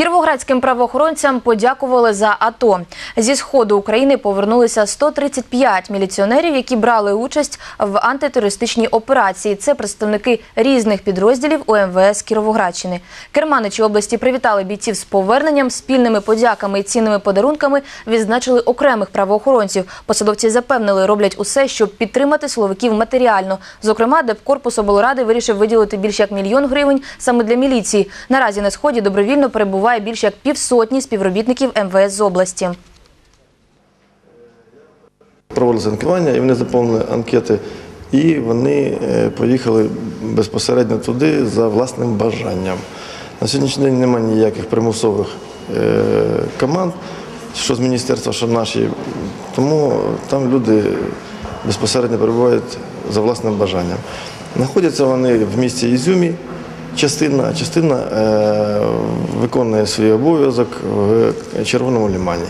Кіровоградським правоохоронцям подякували за АТО. Зі сходу України повернулися 135 міліціонерів, які брали участь в антитерористичній операції. Це представники різних підрозділів УМВС Кіровоградщини. Керманичі області привітали бійців з поверненням, спільними подяками і цінними подарунками відзначили окремих правоохоронців. Посадовці запевнили, роблять усе, щоб підтримати силовиків матеріально. Зокрема, Депкорпус облради вирішив виділити більш як мільйон гривень саме для міліції. Наразі на сході добровільно перебуває більш як півсотні співробітників МВС з області. Проводилося анкетування, і вони заповнили анкети, і вони е, поїхали безпосередньо туди за власним бажанням. На сьогоднішній день немає ніяких примусових е, команд, що з міністерства, що наші. Тому там люди безпосередньо перебувають за власним бажанням. Знаходяться вони в місті Ізюмі. Частина, частина е, виконує свій обов'язок в Червоному лімані.